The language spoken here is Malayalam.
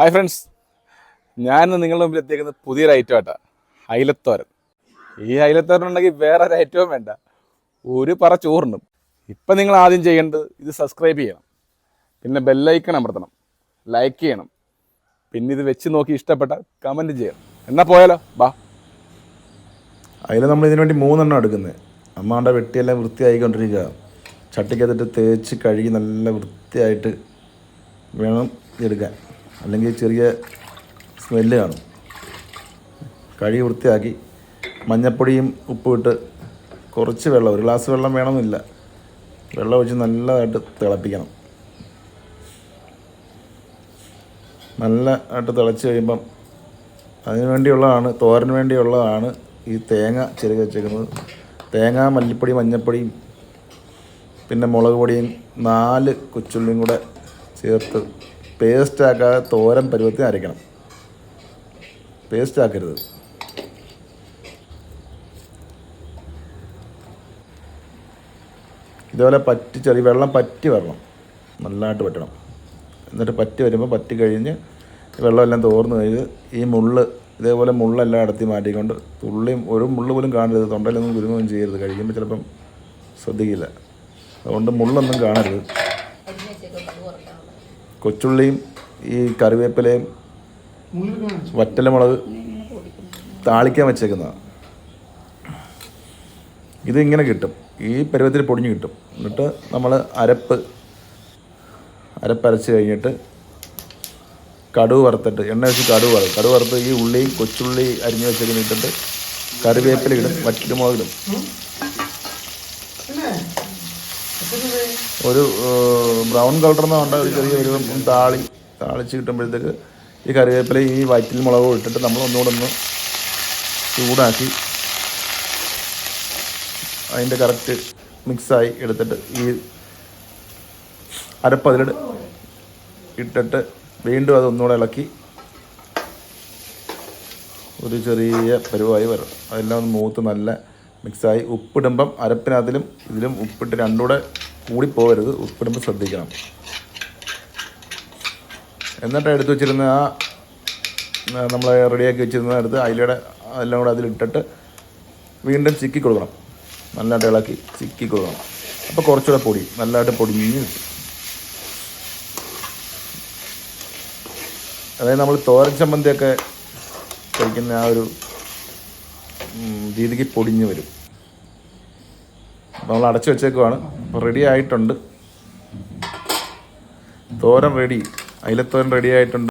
ഹായ് ഫ്രണ്ട്സ് ഞാൻ നിങ്ങളുടെ മുമ്പിൽ എത്തിയിരിക്കുന്നത് പുതിയൊരു ഐറ്റം ആട്ടാ അയിലത്തോരൻ ഈ അയിലത്തോരൻ ഉണ്ടെങ്കിൽ വേറെ ഒരു ഐറ്റവും വേണ്ട. ഒരു പറ ചോറുണ്ടും ഇപ്പം നിങ്ങൾ ആദ്യം ചെയ്യേണ്ടത് ഇത് സബ്സ്ക്രൈബ് ചെയ്യണം. പിന്നെ ബെല്ലൈക്കൺ അമർത്തണം. ലൈക്ക് ചെയ്യണം. പിന്നെ ഇത് വെച്ച് നോക്കി ഇഷ്ടപ്പെട്ട കമന്റ് ചെയ്യണം. എന്നാ പോയാലോ? ബാ. അതിൽ നമ്മൾ ഇതിനു വേണ്ടി മൂന്നെണ്ണം എടുക്കുന്നത്. അമ്മാണ്ട വെട്ടിയെല്ലാം വൃത്തിയായിക്കൊണ്ടിരിക്കുക. ചട്ടിക്കകത്തിട്ട് തേച്ച് കഴുകി നല്ല വൃത്തിയായിട്ട് വേണം എടുക്കാൻ. അല്ലെങ്കിൽ ചെറിയ സ്മെല്ല് കാണും. കഴുകി വൃത്തിയാക്കി മഞ്ഞപ്പൊടിയും ഉപ്പും ഇട്ട് കുറച്ച് വെള്ളം ഒരു ഗ്ലാസ് വെള്ളം വേണമെന്നില്ല. വെള്ളം ഒഴിച്ച് നല്ലതായിട്ട് തിളപ്പിക്കണം. നല്ല ആയിട്ട് തിളച്ച് കഴിയുമ്പം അതിന് വേണ്ടിയുള്ളതാണ് തോരന് വേണ്ടിയുള്ളതാണ് ഈ തേങ്ങ ചെറുകി വെച്ചേക്കുന്നത്. തേങ്ങ മല്ലിപ്പൊടി മഞ്ഞപ്പൊടിയും പിന്നെ മുളക് പൊടിയും നാല് കൊച്ചുള്ളിയും കൂടെ ചേർത്ത് പേസ്റ്റ് ആക്കാതെ തോരൻ പരുവത്തിന് അരയ്ക്കണം. പേസ്റ്റ് ആക്കരുത്. ഇതുപോലെ പറ്റി ചെറിയ വെള്ളം പറ്റി വരണം. നല്ലതായിട്ട് പറ്റണം. എന്നിട്ട് പറ്റി വരുമ്പോൾ പറ്റി കഴിഞ്ഞ് വെള്ളമെല്ലാം തോർന്നു കഴിഞ്ഞ് ഈ മുള്ള് ഇതേപോലെ മുള്ളെല്ലാം അടത്തി മാറ്റിക്കൊണ്ട് തുള്ളിയും ഒരു മുള്ള് പോലും കാണരുത്. തൊണ്ടയിലൊന്നും കുരുങ്ങുകയും ചെയ്യരുത്. കഴിക്കുമ്പോൾ ചിലപ്പം ശ്രദ്ധിക്കില്ല. അതുകൊണ്ട് മുള്ളൊന്നും കാണരുത്. കൊച്ചുള്ളിയും ഈ കറിവേപ്പിലയും വറ്റലമുളക് താളിക്കാൻ വെച്ചേക്കുന്നതാണ് ഇതിങ്ങനെ കിട്ടും. ഈ പരുവത്തിൽ പൊടിഞ്ഞ് കിട്ടും. എന്നിട്ട് നമ്മൾ അരപ്പ് അരപ്പരച്ച് കഴിഞ്ഞിട്ട് കടുവ് വറുത്തിട്ട് എണ്ണ വെച്ച് കടുവ് വറുത്ത് കടുവ് വറുത്ത് ഈ ഉള്ളി കൊച്ചുള്ളി അരിഞ്ഞ് വെച്ചൊക്കെ ഇട്ടിട്ട് കറിവേപ്പില ഇടും വറ്റൽമുളക് ഇടും. ഒരു ബ്രൗൺ കളർന്ന് വേണ്ട ഒരു ചെറിയ ഒരു താളി താളിച്ച് കിട്ടുമ്പോഴത്തേക്ക് ഈ കറിവേപ്പില ഈ വയറ്റിൽ മുളകും ഇട്ടിട്ട് നമ്മൾ ഒന്നുകൂടെ ഒന്ന് ചൂടാക്കി അതിന്റെ കറക്റ്റ് മിക്സായി എടുത്തിട്ട് ഈ അരപ്പ് ഇട്ടിട്ട് വീണ്ടും അത് ഒന്നുകൂടെ ഇളക്കി ഒരു ചെറിയ പരുവായി വരും അതെല്ലാം ഒന്ന് മൂത്ത് നല്ല മിക്സായി ഉപ്പിടുമ്പം അരപ്പിനകത്തിലും ഇതിലും ഉപ്പിട്ട് രണ്ടുകൂടെ കൂടിപ്പോകരുത് കൂടി പോകരുത്. ഉപ്പിടുമ്പോൾ ശ്രദ്ധിക്കണം. എന്നിട്ട് എടുത്തു വെച്ചിരുന്ന ആ നമ്മൾ റെഡിയാക്കി വെച്ചിരുന്ന എടുത്ത് അതിലൂടെ എല്ലാം കൂടെ അതിലിട്ടിട്ട് വീണ്ടും ചിക്കി കൊടുക്കണം. നല്ലതായിട്ട് ഇളക്കി ചിക്കി കൊടുക്കണം. അപ്പോൾ കുറച്ചുകൂടെ പൊടി നല്ലതായിട്ട് പൊടിഞ്ഞ് കിട്ടും. അതായത് നമ്മൾ തോരൻ ചമ്മന്തിയൊക്കെ കഴിക്കുന്ന ആ ഒരു രീതിക്ക് പൊടിഞ്ഞ് വരും. അപ്പോൾ നമ്മൾ അടച്ചു വെച്ചേക്കുവാണ്. അപ്പോൾ റെഡി ആയിട്ടുണ്ട്. തോരൻ റെഡി അയിലത്തോരൻ റെഡി ആയിട്ടുണ്ട്.